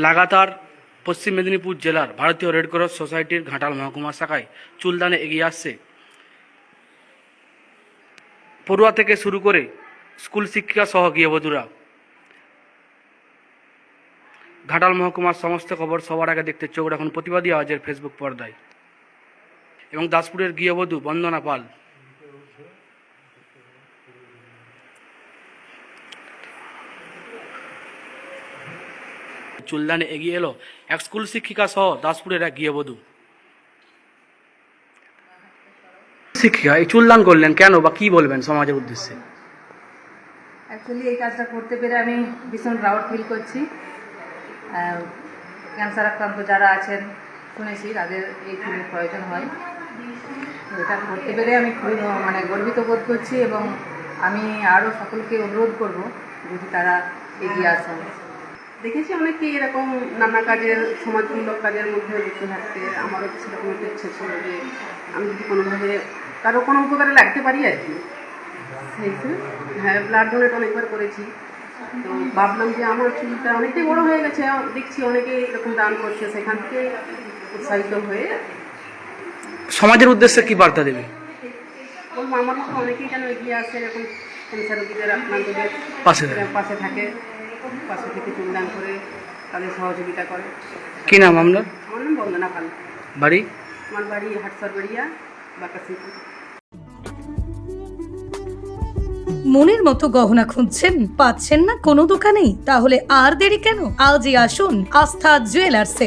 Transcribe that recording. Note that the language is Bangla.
লাগাতার পশ্চিম মেদিনীপুর জেলার ভারতীয় রেড ক্রস সোসাইটির ঘাটাল মহকুমা শাখায় চুলদানে এগিয়ে আসছে। পড়ুয়া থেকে শুরু করে স্কুল শিক্ষিকা সহ গৃহবধূরা। ঘাটাল মহকুমার সমস্ত খবর সবার আগে দেখতে চোখ রাখুন প্রতিবাদী আওয়াজের ফেসবুক পর্দায়। এবং দাসপুরের গৃহবধূ বন্দনা পাল। চুলদানে এগিয়ে এলো। এক স্কুল শিক্ষিকা সহ দাসপুরের এক গৃহবধূ। শিক্ষিকা, এই চুলদান করলেন কেন বা কি বলবেন সমাজের উদ্দেশ্যে? অ্যাকচুয়ালি এই কাজটা করতে পেরে আমি ভীষণ প্রাউড ফিল করছি। ক্যান্সার আক্রান্ত যারা আছেন, শুনেছি, তাদের এই ফুলের প্রয়োজন হয়। এটা করতে পেরে আমি খুবই মানে গর্বিত বোধ করছি এবং আমি আরও সকলকে অনুরোধ করব, যদি তারা এগিয়ে আসেন। দেখেছি অনেকে এরকম নানা কাজের সমাজমূলক কাজের মধ্যে যুক্ত থাকতে। আমারও সেরকম একটা ইচ্ছে ছিল যে আমি যদি কোনোভাবে কারও কোনো উপকারে লাগতে পারি আর কি। সেই হ্যাঁ ব্লাড ডোনেট অনেকবার করেছি। তো ভাবলাম যে আমার চুলটা অনেকটাই বড় হয়ে গেছে। দেখছি অনেকে এরকম দান করছে সেখান থেকে উৎসাহিত হয়ে সমাজের উদ্দেশ্যে কি বার্তা দেবে? বলব আমার মতো অনেকেই যেন এগিয়ে আসে এরকম ক্যান্সার রোগীদের পাশে থাকে। পাশে থেকে চুলদান করে তাদের সহযোগিতা করে। কি নাম আপনার? আমার নাম বন্দনা পাল। বাড়ি? আমার বাড়ি হাটসরবাড়িয়া বাকাসিপুর মনের মতো গহনা খুঁজছেন পাচ্ছেন না কোনো দোকানেই? তাহলে আর দেরি কেন? আজই আসুন আস্থা জুয়েলার্সে।